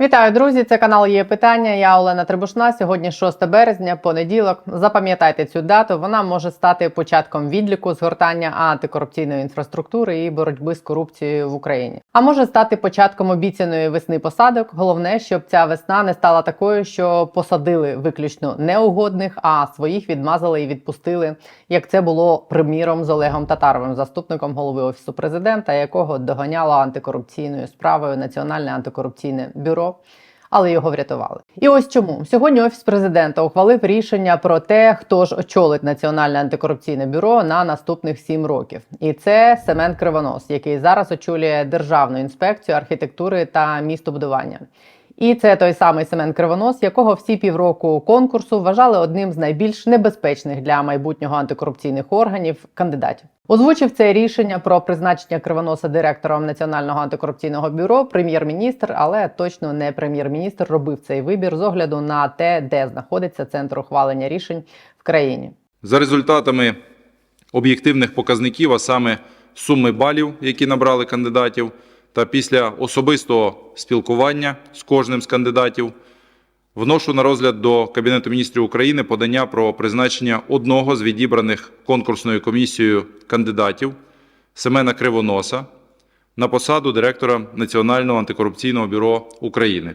Вітаю, друзі! Це канал є питання. Я Олена Трибушна. Сьогодні 6 березня, понеділок. Запам'ятайте цю дату. Вона може стати початком відліку згортання антикорупційної інфраструктури і боротьби з корупцією в Україні. А може стати початком обіцяної весни посадок. Головне, щоб ця весна не стала такою, що посадили виключно неугодних, а своїх відмазали і відпустили, як це було приміром з Олегом Татаровим, заступником голови офісу президента, якого доганяло антикорупційною справою Національне антикорупційне бюро. Але його врятували. І ось чому сьогодні офіс президента ухвалив рішення про те, хто ж очолить національне антикорупційне бюро на наступних сім років. І це Семен Кривонос, який зараз очолює державну інспекцію архітектури та містобудування. І це той самий Семен Кривонос, якого всі півроку конкурсу вважали одним з найбільш небезпечних для майбутнього антикорупційних органів кандидатів. Озвучив це рішення про призначення Кривоноса директором Національного антикорупційного бюро прем'єр-міністр, але точно не прем'єр-міністр робив цей вибір з огляду на те, де знаходиться центр ухвалення рішень в країні. За результатами об'єктивних показників, а саме суми балів, які набрали кандидатів, та після особистого спілкування з кожним з кандидатів, вношу на розгляд до Кабінету міністрів України подання про призначення одного з відібраних конкурсною комісією кандидатів Семена Кривоноса на посаду директора Національного антикорупційного бюро України.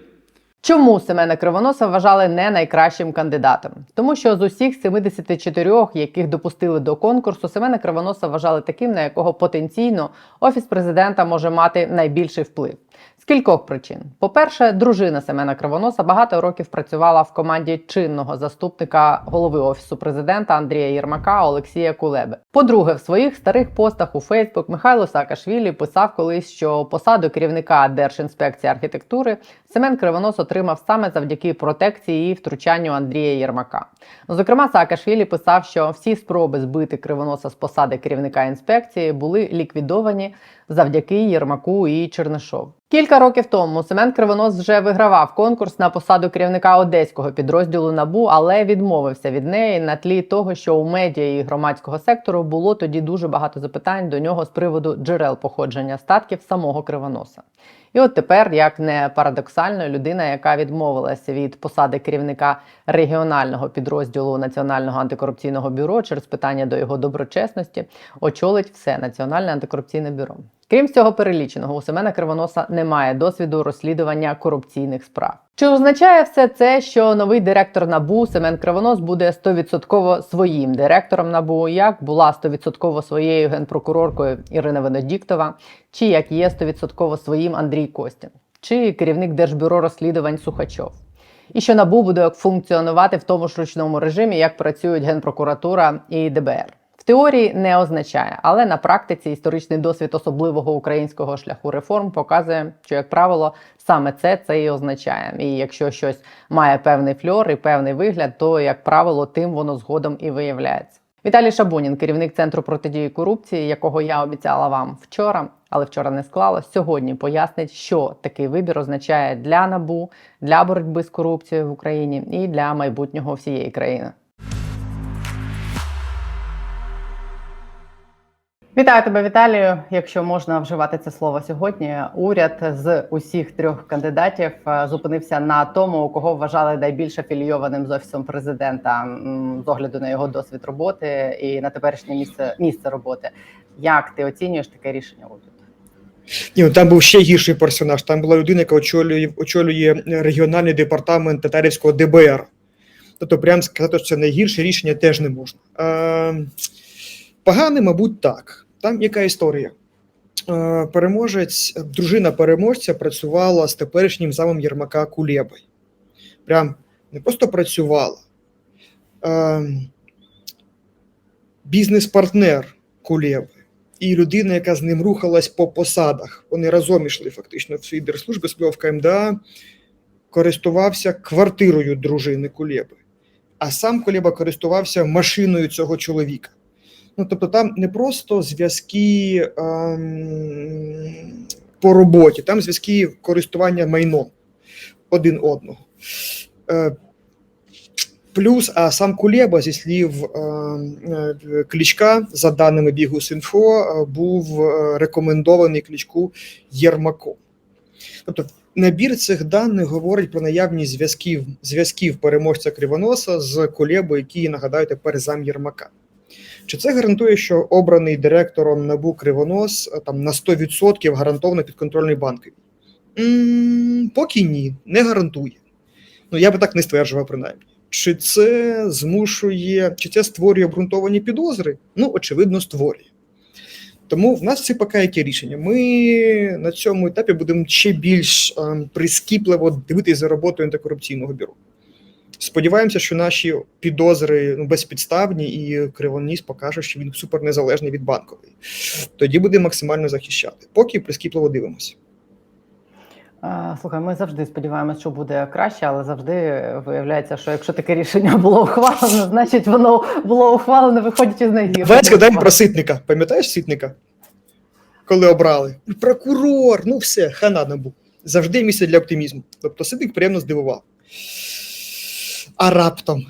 Чому Семена Кривоноса вважали не найкращим кандидатом? Тому що з усіх 74, яких допустили до конкурсу, Семена Кривоноса вважали таким, на якого потенційно офіс президента може мати найбільший вплив. З кількох причин: по-перше, дружина Семена Кривоноса багато років працювала в команді чинного заступника голови офісу президента Андрія Єрмака Олексія Кулеби. По-друге, в своїх старих постах у Фейсбук Михайло Саакашвілі писав колись, що посаду керівника Держінспекції архітектури Семен Кривонос отримав саме завдяки протекції і втручанню Андрія Єрмака. Ну, Зокрема, Саакашвілі писав, що всі спроби збити Кривоноса з посади керівника інспекції були ліквідовані завдяки Єрмаку і Чернишов. Кілька років тому Семен Кривонос вже вигравав конкурс на посаду керівника одеського підрозділу НАБУ, але відмовився від неї на тлі того, що у медіа і громадського сектору було тоді дуже багато запитань до нього з приводу джерел походження статків самого Кривоноса. І от тепер, як не парадоксально, людина, яка відмовилася від посади керівника регіонального підрозділу Національного антикорупційного бюро через питання до його доброчесності, очолить все Національне антикорупційне бюро. Крім всього переліченого, у Семена Кривоноса немає досвіду розслідування корупційних справ. Чи означає все це, що новий директор НАБУ Семен Кривонос буде 100% своїм директором НАБУ, як була 100% своєю генпрокуроркою Ірина Венедіктова, чи як є 100% своїм Андрій Костін, чи керівник Держбюро розслідувань Сухачов? І що НАБУ буде функціонувати в тому ж ручному режимі, як працюють Генпрокуратура і ДБР. Теорії не означає, але на практиці історичний досвід особливого українського шляху реформ показує, що, як правило, саме це це і означає. І якщо щось має певний фльор і певний вигляд, то як правило, тим воно згодом і виявляється. Віталій Шабунін, керівник центру протидії корупції, якого я обіцяла вам вчора, але вчора не склалось. Сьогодні пояснить, що такий вибір означає для набу, для боротьби з корупцією в Україні і для майбутнього всієї країни. Вітаю тебе, Віталію. Якщо можна вживати це слово сьогодні, уряд з усіх трьох кандидатів е, зупинився на тому, у кого вважали найбільш афілійованим з офісом президента з огляду на його досвід роботи і на теперішнє місце місце роботи. Як ти оцінюєш таке рішення уряду? Ні, ну там був ще гірший персонаж. Там була людина, яка очолює, очолює регіональний департамент татарівського ДБР. Тобто, прям сказати, що це найгірше рішення теж не можна. Е, погане, мабуть, так. Там яка історія? Е, переможець, дружина переможця працювала з теперішнім замом Єрмака Кулєбой. Прям не просто працювала. Бізнес-партнер Кулєби і людина, яка з ним рухалась по посадах. Вони разом ішли фактично в свій держслужбі, особливо в КМДА, користувався квартирою дружини Кулєби. А сам Кулєба користувався машиною цього чоловіка. Ну, тобто, там не просто зв'язки ем, по роботі, там зв'язки користування майном один одного. Е, Плюс, а сам Кулєба, зі слів е, е, Клічка, за даними Бігус.Інфо, е, був е, рекомендований Клічку Єрмаком. Тобто Набір цих даних говорить про наявність зв'язків зв'язків переможця Кривоноса з Кулєбою, який, нагадаю, тепер зам Єрмака. Чи це гарантує, що обраний директором НАБУ Кривонос е, там на 100% гарантовано підконтрольний? М, Поки ні, не гарантує. Ну я би так не стверджував, принаймні. Чи це змушує, чи це створює обґрунтовані підозри? Ну, очевидно, створює. Тому в нас це поки яке рішення. Ми на цьому етапі будемо ще більш ем, прискіпливо дивитися за роботою антикорупційного бюро. Сподіваємося, що наші підозри ну, безпідставні, і Кривоніс покаже, що він супернезалежний від банкової. Тоді буде максимально захищати. Поки прискіпливо дивимося. Слухай, ми завжди сподіваємося, що буде краще, але завжди виявляється, що якщо таке рішення було ухвалено, значить воно було ухвалено, виходячи з найгіршого. Давай згадаємо про Ситника. Пам'ятаєш Ситника? Коли обрали? Прокурор, ну все, хана набув. Завжди місце для оптимізму. Тобто Ситник приємно здивував. А раптом.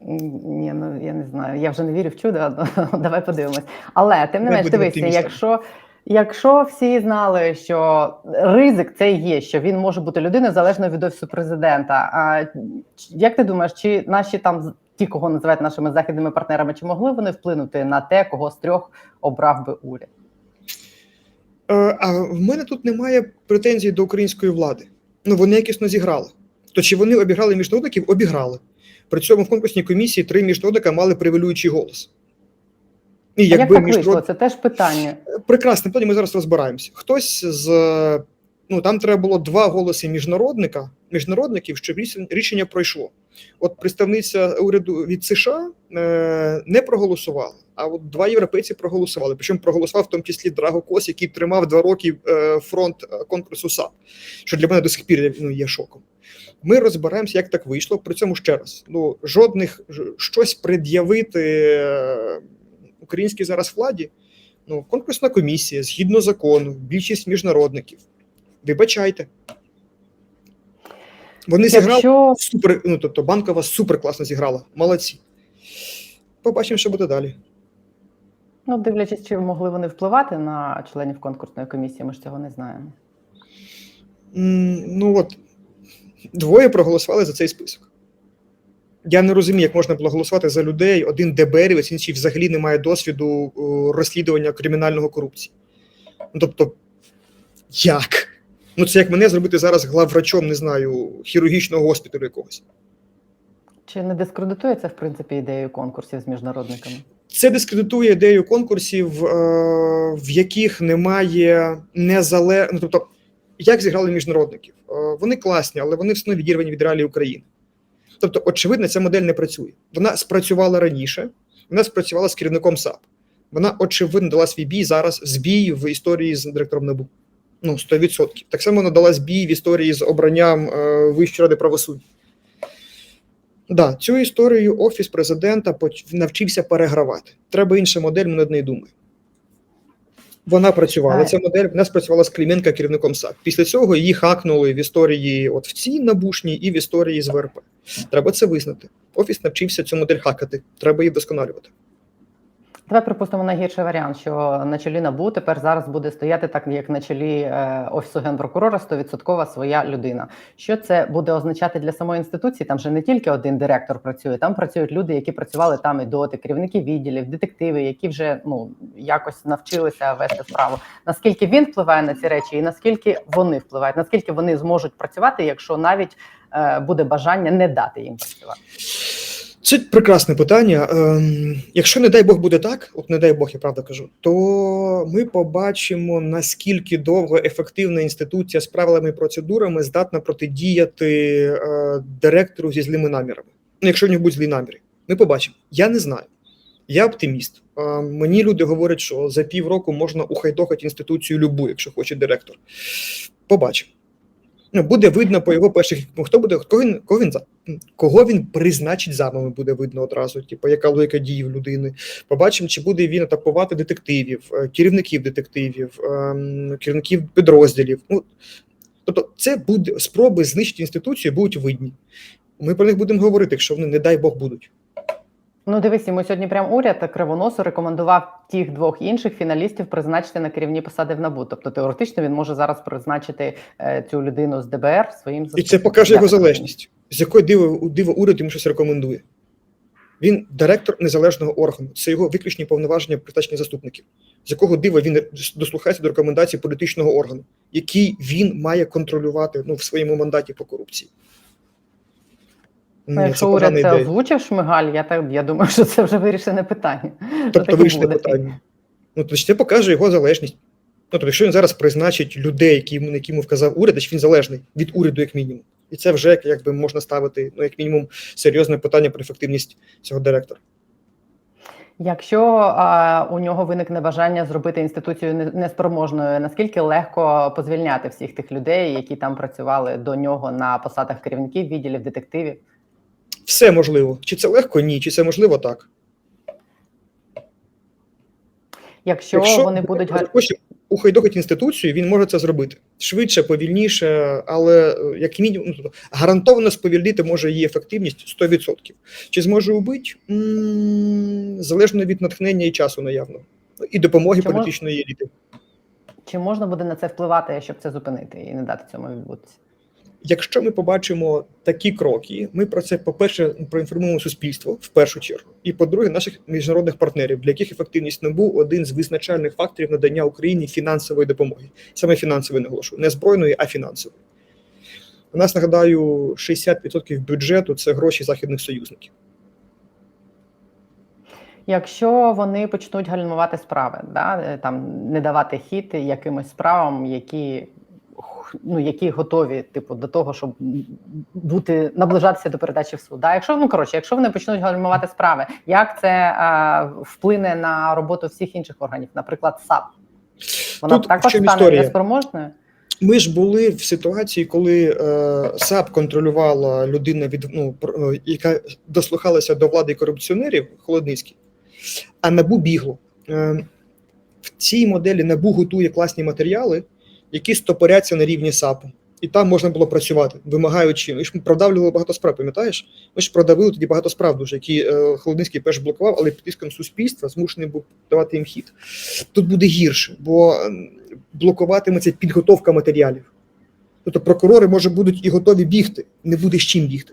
Ні, ну я не знаю. Я вже не вірю в чудо. Давай подивимось. Але тим не менш, дивися, якщо. Якщо всі знали, що ризик це є, що він може бути людиною залежно від офісу президента. А як ти думаєш, чи наші там ті, кого називають нашими західними партнерами, чи могли вони вплинути на те, кого з трьох обрав би уряд? Е, А в мене тут немає претензій до української влади. Ну вони якісно зіграли. То чи вони обіграли міжнародників? Обіграли. При цьому в конкурсній комісії три міжнародника мали превалюючий голос. І А як якби так вийшло? Це теж питання. прекрасне питання, ми зараз розбираємося. Хтось з ну там треба було два голоси міжнародника, міжнародників, щоб рішення пройшло. От представниця уряду від США е, не проголосувала, а от два європейці проголосували. Причому проголосував в тому числі Драго Кос, який тримав два роки е, фронт е, конкурсу САП, що для мене до сих пір ну, є шоком. Ми розберемося, як так вийшло. При цьому ще раз: ну жодних щось пред'явити українській зараз владі. Ну, конкурсна комісія, згідно закону, більшість міжнародників. Вибачайте. Вони зіграли Якщо супер, ну тобто банкова супер класно зіграла. Молодці. Побачимо, що буде далі. ну дивлячись, чи могли вони впливати на членів конкурсної комісії, ми ж цього не знаємо. Ну от двоє проголосували за цей список. Я не розумію, як можна було голосувати за людей. Один ДБРівець, інший взагалі не має досвіду розслідування кримінального корупції. Ну, тобто, як? Ну, це як мене зробити зараз главврачом, не знаю, хірургічного госпіталю якогось. Чи не дискредитується в принципі ідею конкурсів з міжнародниками? Це дискредитує ідею конкурсів, е, в яких немає незале... ну, тобто, як зіграли міжнародників? Е, Вони класні, але вони все одно відірвані від реалії України. Тобто, очевидно, ця модель не працює. Вона спрацювала раніше, вона спрацювала з керівником САП. Вона, очевидно, дала свій бій зараз збій в історії з директором НАБУ. Ну, 100%. Так само вона дала збій в історії з обранням е, Вищої ради правосуддя. Да, цю історію офіс президента навчився перегравати. Треба інша модель, ми над нею думаємо. Вона працювала. Ця модель вона спрацювала з Клименка керівником САП. Після цього її хакнули в історії от в цій набушній і в історії з ВРП. Треба це визнати. Офіс навчився цю модель хакати. Треба її вдосконалювати. Давай припустимо найгірший варіант, що на чолі НАБУ тепер зараз буде стояти так, як на чолі е, офісу генпрокурора, 100% своя людина. Що це буде означати для самої інституції? Там же не тільки один директор працює, там працюють люди, які працювали там і доти, керівники відділів, детективи, які вже ну якось навчилися вести справу. Наскільки він впливає на ці речі, і наскільки вони впливають, наскільки вони зможуть працювати, якщо навіть е, буде бажання не дати їм працювати? Це прекрасне питання. Ем, якщо не дай Бог буде так, от не дай Бог, я правда кажу, то ми побачимо наскільки довго ефективна інституція з правилами і процедурами здатна протидіяти е, директору зі злими намірами. Ну, якщо в нього будуть злі наміри, ми побачимо. Я не знаю. Я оптиміст. Е, мені люди говорять, що за півроку можна ухайдохати інституцію любу, якщо хоче директор. Побачимо. Ну, буде видно по його перших. ну, Хто буде, кого він, кого він за кого він призначить замами, буде видно одразу, типу, яка логіка дії в людини. Побачимо, чи буде він атакувати детективів, е, керівників детективів, ем, керівників підрозділів. Ну, тобто, це буде спроби знищити інституцію, будуть видні. Ми про них будемо говорити, якщо вони, не дай Бог, будуть. Ну, дивись, йому сьогодні прям уряд кривоносу рекомендував тих двох інших фіналістів призначити на керівні посади в НАБУ. Тобто теоретично він може зараз призначити е, цю людину з ДБР своїм І це покаже його залежність. З якої диво, диво уряд йому щось рекомендує. Він директор незалежного органу. Це його виключні повноваження призначення заступників. З якого дива він дослухається до рекомендацій політичного органу, який він має контролювати ну, в своєму мандаті по корупції. Ну, Ні, це якщо уряд це ідея. озвучив Шмигаль, я так я думаю, що це вже вирішене питання. Тобто буде. питання. Ну, тобто це покаже його залежність. Ну, тобто, якщо він зараз призначить людей, які, йому- які йому вказав уряд, значить він залежний від уряду, як мінімум. І це вже якби можна ставити, ну, як мінімум, серйозне питання про ефективність цього директора. Якщо а, у нього виникне бажання зробити інституцію не- неспроможною, наскільки легко позвільняти всіх тих людей, які там працювали до нього на посадах керівників, відділів, детективів? Все можливо. Чи це легко? Ні. Чи це можливо? Так. Якщо, вони будуть га- захоче інституцію, він може це зробити швидше, повільніше, але е, як мінімум ну, тобто, гарантовано сповільнити може її ефективність 100%. Чи зможе убити? М, Залежно від натхнення і часу наявно. І допомоги Чи політичної еліти. чи можна буде на це впливати, щоб це зупинити і не дати цьому відбутися? Якщо ми побачимо такі кроки, ми про це, по-перше, проінформуємо суспільство в першу чергу, і по-друге, наших міжнародних партнерів, для яких ефективність НАБУ один з визначальних факторів надання Україні фінансової допомоги, саме фінансової наголошую, не збройної, а фінансової. У нас нагадаю, 60% бюджету це гроші західних союзників. Якщо вони почнуть гальмувати справи, да, там не давати хід якимось справам, які ну які готові, типу, до того, щоб бути наближатися до передачі в суд. Да? Якщо ну коротше, якщо вони почнуть гальмувати справи, як це е, вплине на роботу всіх інших органів, наприклад, САП? Вона Тут також стане історія? неспроможною. Ми ж були в ситуації, коли е, САП контролювала людина, від, ну, е, яка дослухалася до влади корупціонерів Холодницький, а НАБУ бігло. Е, в цій моделі НАБУ готує класні матеріали, які стопоряться на рівні САПу. І там можна було працювати, вимагаючи. Ми ж продавлювали багато справ, пам'ятаєш? Ми ж продавили тоді багато справ, дуже, які е, Холодницький перш блокував, але під тиском суспільства змушений був давати їм хід. Тут буде гірше, бо блокуватиметься підготовка матеріалів. Тобто прокурори, може, будуть і готові бігти, не буде з чим бігти.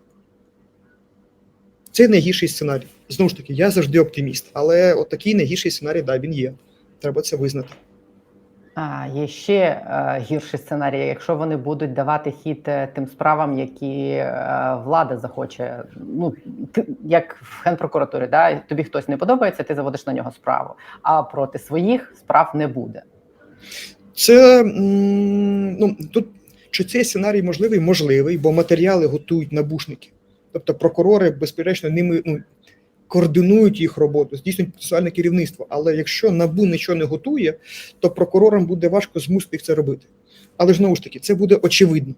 Це найгірший сценарій. Знову ж таки, я завжди оптиміст, але от такий найгірший сценарій, да, він є. Треба це визнати. А є ще е, гірший сценарій, якщо вони будуть давати хід е, тим справам, які е, влада захоче. Ну ти як в генпрокуратурі, да тобі хтось не подобається, ти заводиш на нього справу. А проти своїх справ не буде. Це ну тут чи цей сценарій можливий? Можливий, бо матеріали готують набушники. Тобто прокурори, безперечно, ними ну, координують їх роботу, здійснюють процесуальне керівництво. Але якщо набу нічого не готує, то прокурорам буде важко змусити їх це робити. Але ж знову ж таки, це буде очевидно.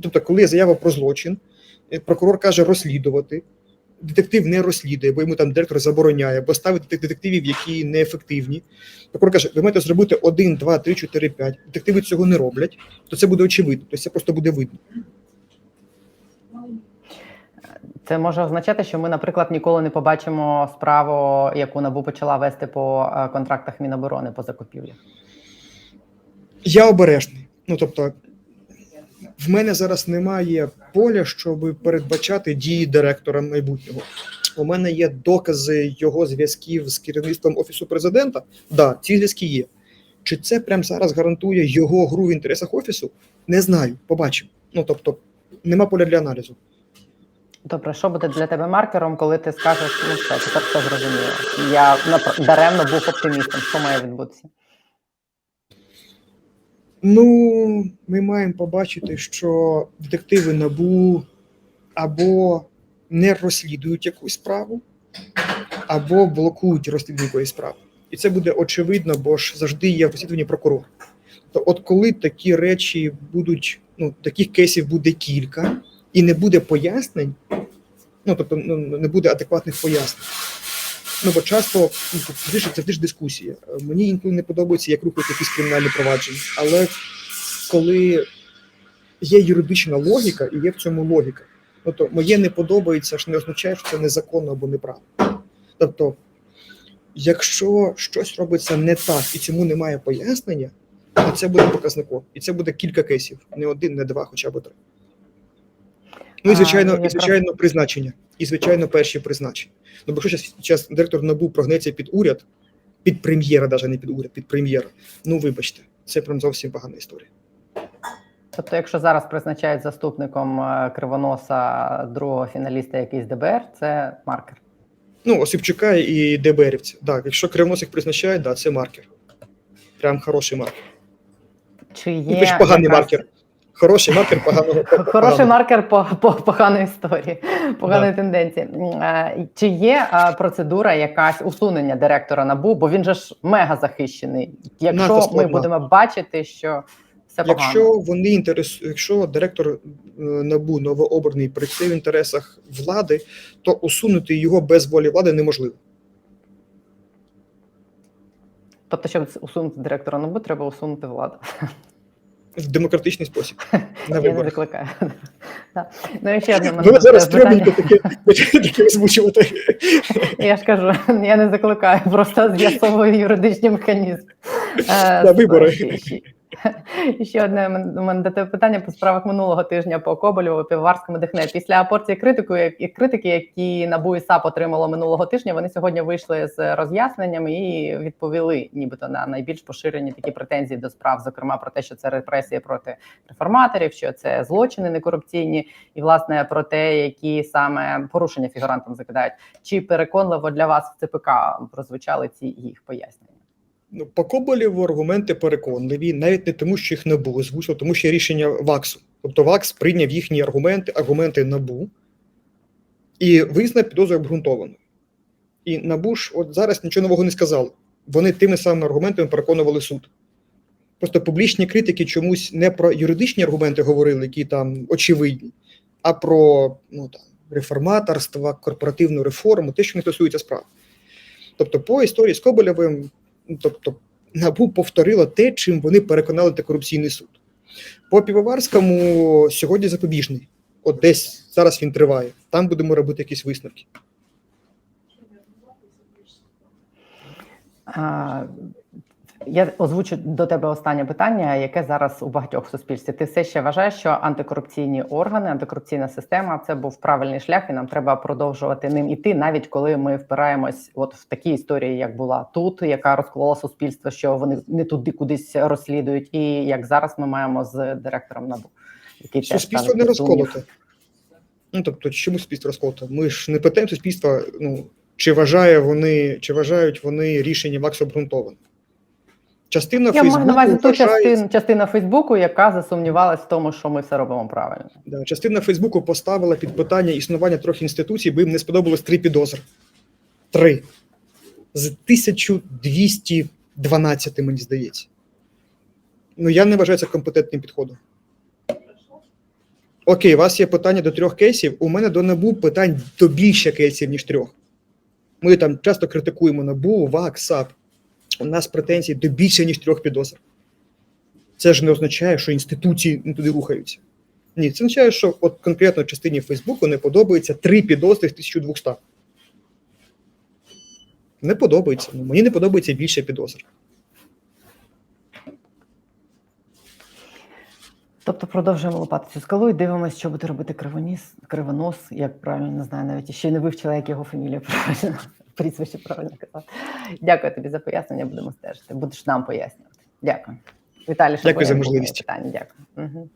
Тобто, коли є заява про злочин, е, прокурор каже розслідувати. Детектив не розслідує, бо йому там директор забороняє, бо ставить детективів, які неефективні. Прокурор каже, ви маєте зробити 1, 2, 3, 4, 5. Детективи цього не роблять, то це буде очевидно. Тобто це просто буде видно. Це може означати, що ми, наприклад, ніколи не побачимо справу, яку набу почала вести по е, контрактах Міноборони по закупівлях. Я обережний. Ну тобто, в мене зараз немає поля, щоб передбачати дії директора майбутнього. У мене є докази його зв'язків з керівництвом офісу президента. Да, ці зв'язки є. Чи це прямо зараз гарантує його гру в інтересах офісу? Не знаю, побачимо. Ну тобто, нема поля для аналізу. Добре, що буде для тебе маркером, коли ти скажеш, ну все, тепер все зрозуміло. Я даремно був оптимістом. Що має відбутися? Ну, ми маємо побачити, що детективи набу або не розслідують якусь справу, або блокують розслідування якоїсь справи. І це буде очевидно, бо ж завжди є в розслідуванні прокурор. Тобто, от коли такі речі будуть, ну таких кейсів буде кілька, і не буде пояснень, ну тобто ну, не буде адекватних пояснень. Ну, бо часто ну, тут завжди, ж- дискусія. Мені інколи не подобається, як рухають якісь кримінальні провадження. Але коли є юридична логіка і є в цьому логіка, ну то моє не подобається, ж не означає, що це незаконно або неправильно. Тобто, якщо щось робиться не так і цьому немає пояснення, то це буде показником. І це буде кілька кейсів, не один, не два, хоча б три. Ну і звичайно, якраз- і звичайно, призначення. І звичайно, перші призначення. Ну, бо якщо зараз директор НАБУ прогнеться під уряд, під прем'єра, навіть не під уряд, під прем'єра. Ну, вибачте, це прям зовсім погана історія. Тобто, якщо зараз призначають заступником е, кривоноса другого фіналіста якийсь ДБР, це маркер. Ну, Осипчука і ДБРівця. Так, якщо кривонос їх призначає, да, це маркер. Прям хороший маркер. Чи Ну, є ж поганий якраз- маркер. Хороший маркер поганого. Хороший маркер по, по поганої історії, поганої тенденції. Е, Чи є процедура якась усунення директора НАБУ, бо він же ж мега захищений. Якщо ми будемо бачити, що все погано. Якщо вони інтерес, якщо директор е, НАБУ новообраний працює в інтересах влади, то усунути його без волі влади неможливо. Тобто, щоб усунути директора НАБУ, треба усунути владу. В демократичний спосіб. На Я не викликаю. Ну і ще одне мене Ви зараз таке, таке озвучувати. Я ж кажу, я не закликаю, просто з'ясовую юридичні механізми. Е, вибори. ще- одне у мене до тебе питання по справах минулого тижня по Коболєву, Півоварському дихне. Після порції критику і критики, які НАБУ і САП отримало минулого тижня, вони сьогодні вийшли з роз'ясненнями і відповіли, нібито на найбільш поширені такі претензії до справ, зокрема про те, що це репресія проти реформаторів, що це злочини некорупційні, і власне про те, які саме порушення фігурантам закидають. Чи переконливо для вас в ЦПК прозвучали ці їх пояснення? Ну, по Коболєву аргументи переконливі, навіть не тому, що їх НАБУ озвучило, тому що рішення ВАКСу. Тобто ВАКС прийняв їхні аргументи, аргументи НАБУ і визнав підозру обґрунтованою. І НАБУ ж от зараз нічого нового не сказали. Вони тими самими аргументами переконували суд. Просто публічні критики чомусь не про юридичні аргументи говорили, які там очевидні, а про ну, там, реформаторство, корпоративну реформу, те, що не стосується справ. Тобто, по історії з Коболєвим тобто НАБУ повторила те, чим вони переконали антикорупційний суд. По Півоварському сьогодні запобіжний. От десь зараз він триває. Там будемо робити якісь висновки. А, Я озвучу до тебе останнє питання, яке зараз у багатьох в суспільстві. Ти все ще вважаєш, що антикорупційні органи, антикорупційна система це був правильний шлях, і нам треба продовжувати ним іти, навіть коли ми впираємось, от в такі історії, як була тут, яка розклала суспільство, що вони не туди кудись розслідують, і як зараз ми маємо з директором НАБУ, який Суспільство не розколоте. Ну тобто, чому суспільство розколоте? Ми ж не питаємо суспільства, ну, чи вважає вони, чи вважають вони рішення ВАКС обґрунтованим. Частина Я маю на увазі ту частину частина Фейсбуку, яка засумнівалась в тому, що ми все робимо правильно. Да, частина Фейсбуку поставила під питання існування трьох інституцій, бо їм не сподобалось три підозри. Три. З 1212, мені здається. Ну, я не вважаю це компетентним підходом. Окей, у вас є питання до трьох кейсів. У мене до НАБУ питань до більше кейсів, ніж трьох. Ми там часто критикуємо НАБУ, ВАК, САП. У нас претензій до більше, ніж трьох підозр. Це ж не означає, що інституції не туди рухаються. Ні, це означає, що от конкретно в частині Фейсбуку не подобається три підозри з 1200. Не подобається. Ну, мені не подобається більше підозр. Тобто продовжуємо лопати цю скалу і дивимося, що буде робити кривоніс, кривонос, як правильно не знаю, навіть ще не вивчила, як його фамілія правильно, прізвище правильно казати. Дякую тобі за пояснення, будемо стежити. Будеш нам пояснювати. Дякую. Віталій, Дякую за можливість. питання. Дякую. Угу.